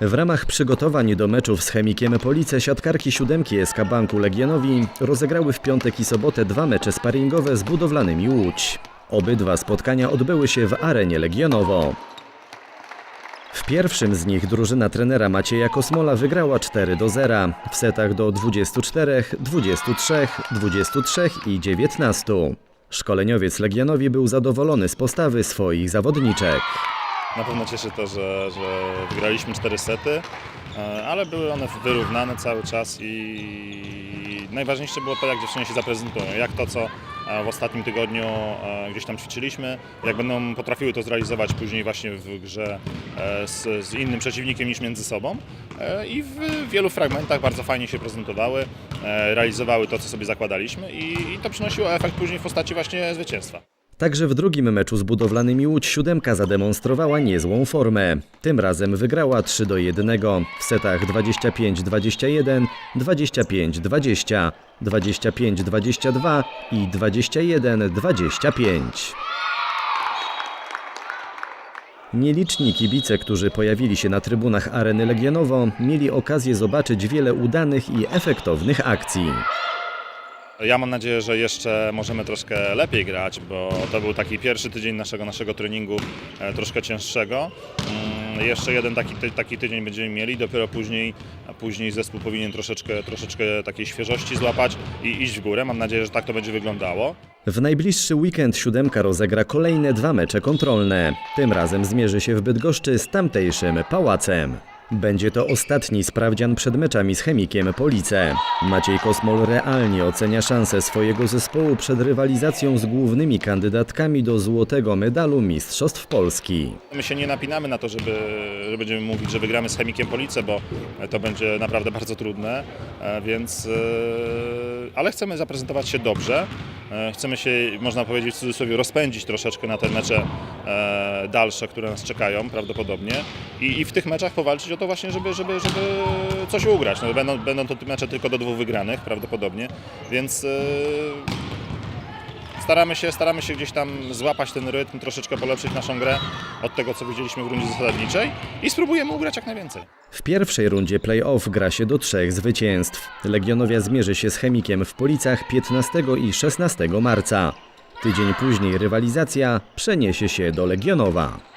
W ramach przygotowań do meczów z Chemikiem Police siatkarki siódemki SK Banku Legionowi rozegrały w piątek i sobotę dwa mecze sparingowe z budowlanymi Łódź. Obydwa spotkania odbyły się w arenie Legionowo. W pierwszym z nich drużyna trenera Macieja Kosmola wygrała 4 do 0 w setach do 24, 23, 23 i 19. Szkoleniowiec Legionowi był zadowolony z postawy swoich zawodniczek. Na pewno cieszy to, że, że wygraliśmy cztery sety, e, ale były one wyrównane cały czas i najważniejsze było to, jak dziewczyny się zaprezentują, jak to, co e, w ostatnim tygodniu e, gdzieś tam ćwiczyliśmy, jak będą potrafiły to zrealizować później właśnie w grze z, z innym przeciwnikiem niż między sobą i w wielu fragmentach bardzo fajnie się prezentowały, realizowały to, co sobie zakładaliśmy i, i to przynosiło efekt później w postaci właśnie zwycięstwa. Także w drugim meczu z budowlanymi Łódź siódemka zademonstrowała niezłą formę. Tym razem wygrała 3 do 1 w setach 25-21, 25-20, 25-22 i 21-25. Nieliczni kibice, którzy pojawili się na trybunach areny Legionowo, mieli okazję zobaczyć wiele udanych i efektownych akcji. Ja mam nadzieję, że jeszcze możemy troszkę lepiej grać, bo to był taki pierwszy tydzień naszego, naszego treningu e, troszkę cięższego. Mm, Jeszcze jeden taki, taki tydzień będziemy mieli, dopiero później, później zespół powinien troszeczkę, troszeczkę takiej świeżości złapać i iść w górę. Mam nadzieję, że tak to będzie wyglądało. W najbliższy weekend siódemka rozegra kolejne dwa mecze kontrolne. Tym razem zmierzy się w Bydgoszczy z tamtejszym Pałacem. Będzie to ostatni sprawdzian przed meczami z Chemikiem Police. Maciej Kosmol realnie ocenia szanse swojego zespołu przed rywalizacją z głównymi kandydatkami do złotego medalu Mistrzostw Polski. My się nie napinamy na to, żeby, że będziemy mówić, że wygramy z Chemikiem Police, bo to będzie naprawdę bardzo trudne, więc... e, Ale chcemy zaprezentować się dobrze. E, Chcemy się, można powiedzieć w cudzysłowie, rozpędzić troszeczkę na te mecze e, dalsze, które nas czekają prawdopodobnie i, i w tych meczach powalczyć o to właśnie, żeby, żeby, żeby coś ugrać. No, będą, będą to mecze tylko do dwóch wygranych prawdopodobnie, więc... e, Staramy się, staramy się gdzieś tam złapać ten rytm, troszeczkę polepszyć naszą grę od tego, co widzieliśmy w rundzie zasadniczej i spróbujemy ugrać jak najwięcej. W pierwszej rundzie play-off gra się do trzech zwycięstw. Legionowia zmierzy się z Chemikiem w Policach 15 i 16 marca. Tydzień później rywalizacja przeniesie się do Legionowa.